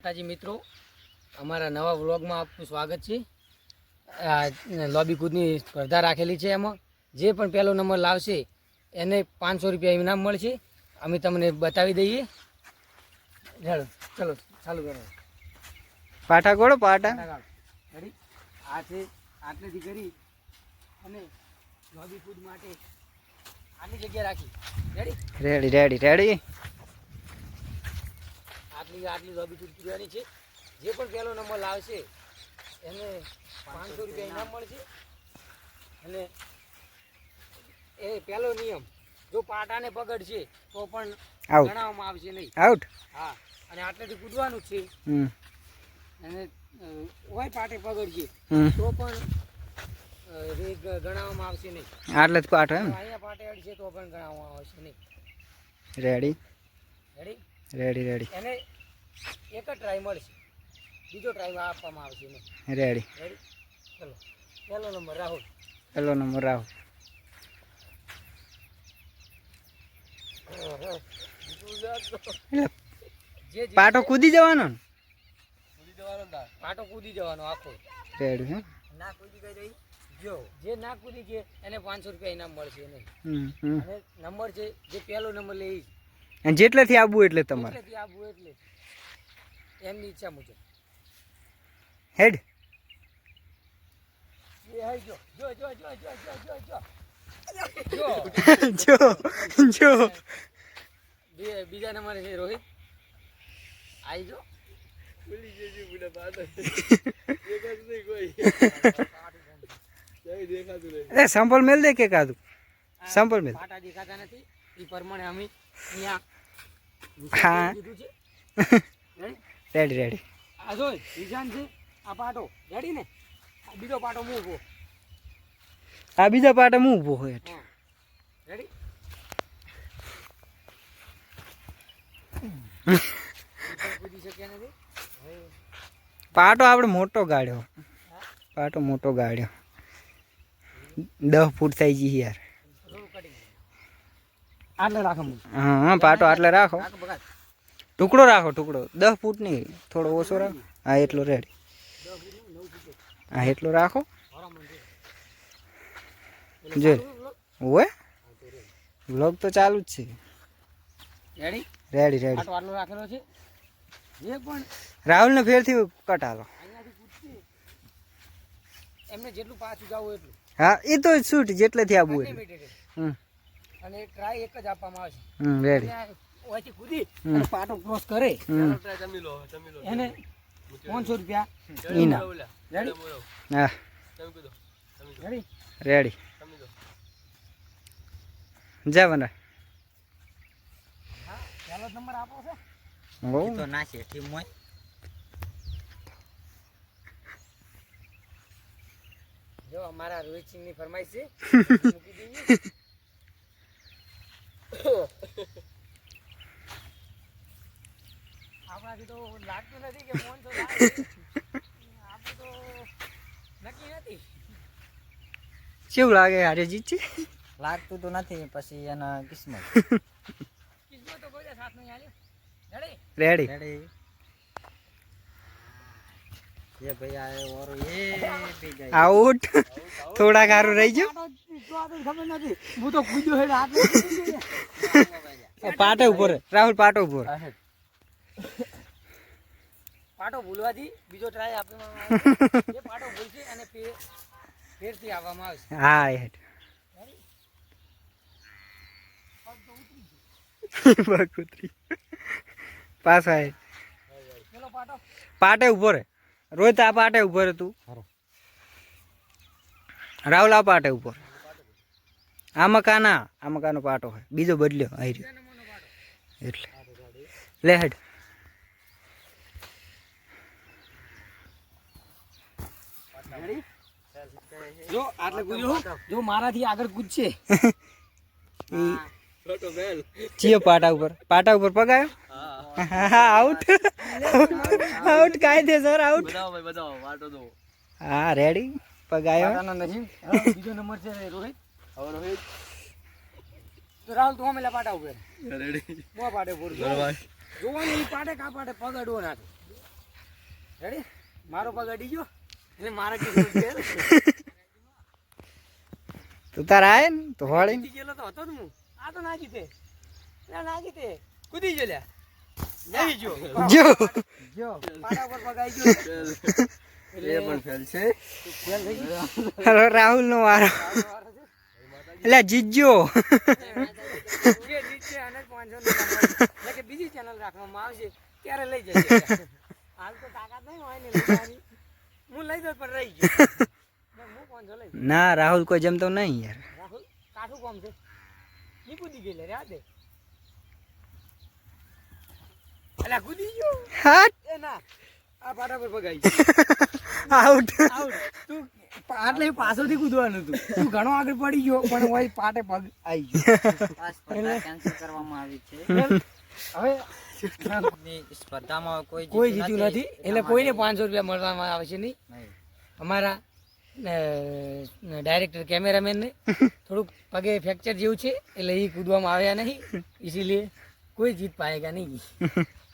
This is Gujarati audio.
માતાજી મિત્રો અમારા નવા વ્લોગમાં આપનું સ્વાગત છે. લોબી કૂદની સ્પર્ધા રાખેલી છે એમાં. જે પણ પહેલો નંબર લાવશે એને પાંચસો રૂપિયા ઇનામ મળશે. અમે તમને બતાવી દઈએ. ચાલો ચલો ચાલુ કરો. પાટા ગોળો પાટા કરી આ છે આટલેથી કરી અને લોબી કૂદ માટે આની જગ્યા રાખી. રેડી રેડી રેડી રેડી આટલી આટલી લોબી કરવાની છે. જે પણ પહેલો નંબર લાવશે એને પાંચસો રૂપિયા ઇનામ મળશે. અને એ પહેલો નિયમ જો પાટાને પકડશે તો પણ ગણાવવામાં આવશે નહીં. આઉટ હા અને આટલેથી કૂદવાનું જ છે. અને હોય પાટે પકડશે તો પણ ગણાવવામાં આવશે નહીં. આટલે જ પાઠો એમ? અહીંયા પાટે અડશે તો પણ ગણાવવામાં આવશે નહીં. રેડી રેડી રેડી રેડી એને એક જ ટ્રાય મળશે. બીજો ટ્રાય આપવામાં આવશે નહીં રેડી રેડી ચલો. પહેલો નંબર રાહુલ. પહેલો નંબર રાહુલ. પાટો કૂદી જવાનો પાટો કૂદી જવાનો આખો. રેડી હે? ના કૂદી ગઈ રહી? જો. જે ના કૂદી છે એને પાંચસો રૂપિયા ઇનામ મળશે હમ અને નંબર છે જે પહેલો નંબર લે. અને જેટલેથી આવવું એટલે તમારે. એટલેથી આપવું એટલે. એમની ઈચ્છા મુજબ. હેડ. જો બીજા નંબર છે રોહિત. આવી જો. ભૂલી જજો બુડા નહીં કોઈ. અરે સંપલ મેલ દે કે કાધું? સંપલ મેલ. પાટા દેખાતા નથી. એ પ્રમાણે અમે અહીંયા રેડી રેડી આ જો વિજાન છે. આ પાટો. રેડી ને? આ બીજો પાટો મૂકો આ બીજો પાટો હું. ઊભો હોય રેડી પાટો આપણે મોટો ગાડ્યો પાટો મોટો ગાડ્યો દસ ફૂટ થઈ ગઈ યાર. આટલે રાખો હા હા પાટો આટલે રાખો. ટુકડો રાખો ટુકડો. દસ ફૂટ નહીં થોડો ઓછો રાખો. હા એટલો રેડી. હા એટલો રાખો. જો. હોય વ્લોગ તો ચાલુ જ છે. રેડી રેડી રેડી રાખેલો છે. જે પણ રાહુલને ફેરથી કટાલો. એમને જેટલું પાછું જવું એટલું. હા એ તો શૂટ જેટલેથી આવવું અને ટ્રાય એક જ આપવામાં આવશે. રેડી ઓથી કૂદી અને પાટો ક્રોસ કરે. જમી લો જમી લો એને 500 રૂપિયા. ઈના. રેડી હા. તમે કીધો રેડી રેડી જા બના નંબર આપો છે. તો ના છે ટીમ મોય. જો અમારા રોહિત સિંહની ફરમાઈશ છે. મૂકી દઈએ. કેવું લાગે હારે જીત લાગતું તો નથી પછી એના કિસ્મત કિસ્મત તો કોઈ સાથ નહીં આલ્યો રેડી રેડી ये भाई आए और ये भी गए आउट थोड़ा गारू रही जो वो तो कूदो है रात में पाटे ऊपर राहुल पाटे ऊपर પાટો ભૂલવાથી બીજો ટ્રાય આપવામાં આવે જે પાટો ભૂલશે અને ફેર ફેરથી આવવામાં આવશે. હા હેઠ. બકુતરી પાછો આય પેલો પાટો? પાટે ઊભો રે. રોહિત આ પાટે ઊભો રે તું. રાહુલ આ પાટે ઊભો રે. આ મકાના આ. મકાનો પાટો હોય બીજો બદલ્યો આઈ રહ્યો. એટલે. લે હેડ. જો આટલે કૂદ્યો જો મારાથી આગળ કૂદશે. ચિયો પાટા ઉપર. પાટા ઉપર પગાયો આઉટ આઉટ કાયદેસર આઉટ ભાઈ હા રેડી પગાયો આના નથી બીજો નંબર છે રોહિત. તો રાહુલ તું અમે પાટા ઉપર. રેડી પાટે પૂર જોવાનું પાટે કા પાટે પગડો ના રેડી મારો પગ અડી ગયો? એટલે મારા ફેલ તું તારા આય ને તો વાળી ગયેલો તો હતો જ હું. આ તો ના જીતે લે ના જીતે કૂદી ગયો લ્યા નહીં જો જો. જો. પાડા પર પગ ગયો. એ પણ ફેલ છે. ફેલ થઈ ગયો. હવે રાહુલ નો વારો. એટલે જીતજો જે જીતશે એને જ 500 નો નંબર. એટલે કે બીજી ચેનલ રાખવામાં આવશે ત્યારે લઈ જશે હાલ તો તાકાત નહીં હોય ને હું લઈ દઉં પણ રહી ગયો. હું 500 લઈ ના રાહુલ કોઈ જમતો નહીં યાર. રાહુલ કાઠું કોમ છે? ઈ કૂદી ગઈ લે રે આદે અલા કૂદી ગયો? હાટ. એ ના આ પાટા પર પગાઈ. આઉટ આઉટ તું આટલે પાછળથી કૂદવાનું હતું. તું ઘણો આગળ પડી ગયો પણ હોય પાટે પગ આવી ગયો. કેન્સલ કરવામાં આવી છે. હવે સ્પર્ધામાં કોઈ કોઈ જીત્યું નથી એટલે કોઈને પાંચસો રૂપિયા મળવામાં આવશે નહીં. નહીં. અમારા ડાયરેક્ટર કેમેરામેનને થોડુંક પગે ફ્રેક્ચર જેવું છે એટલે એ કૂદવામાં આવ્યા નહીં. ઇસીલીએ કોઈ જીત પાએગા નહીં.